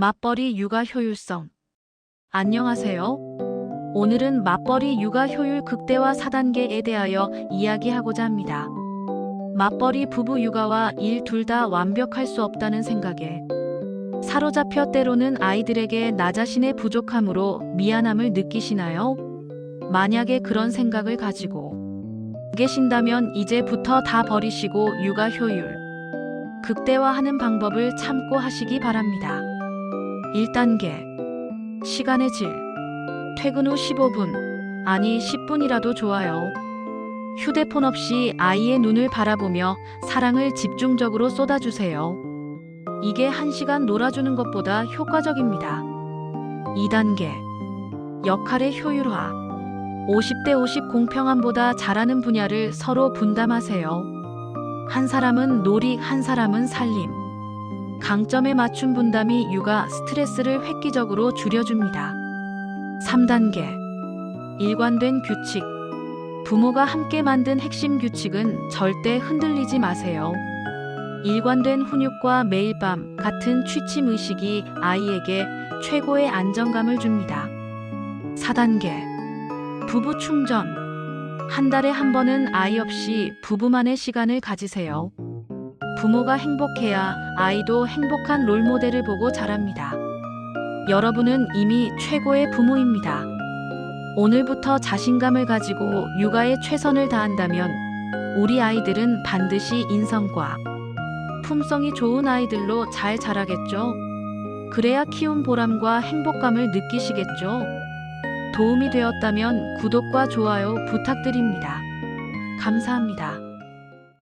맞벌이 육아 효율성. 안녕하세요. 오늘은 맞벌이 육아 효율 극대화 4단계에 대하여 이야기하고자 합니다. 맞벌이 부부 육아와 일 둘 다 완벽할 수 없다는 생각에 사로잡혀 때로는 아이들에게 나 자신의 부족함으로 미안함을 느끼시나요? 만약에 그런 생각을 가지고 계신다면 이제부터 다 버리시고 육아 효율 극대화하는 방법을 참고 하시기 바랍니다. 1단계 시간의 질 퇴근 후 15분 아니 10분이라도 좋아요. 휴대폰 없이 아이의 눈을 바라보며 사랑을 집중적으로 쏟아주세요. 이게 1시간 놀아주는 것보다 효과적입니다. 2단계 역할의 효율화 50대 50 공평함보다 잘하는 분야를 서로 분담하세요. 한 사람은 놀이, 한 사람은 살림. 강점에 맞춘 분담이 육아 스트레스를 획기적으로 줄여줍니다. 3단계 일관된 규칙 부모가 함께 만든 핵심 규칙은 절대 흔들리지 마세요. 일관된 훈육과 매일 밤 같은 취침 의식이 아이에게 최고의 안정감을 줍니다. 4단계 부부 충전 한 달에 한 번은 아이 없이 부부만의 시간을 가지세요. 부모가 행복해야 아이도 행복한 롤모델을 보고 자랍니다. 여러분은 이미 최고의 부모입니다. 오늘부터 자신감을 가지고 육아에 최선을 다한다면 우리 아이들은 반드시 인성과 품성이 좋은 아이들로 잘 자라겠죠. 그래야 키운 보람과 행복감을 느끼시겠죠. 도움이 되었다면 구독과 좋아요 부탁드립니다. 감사합니다.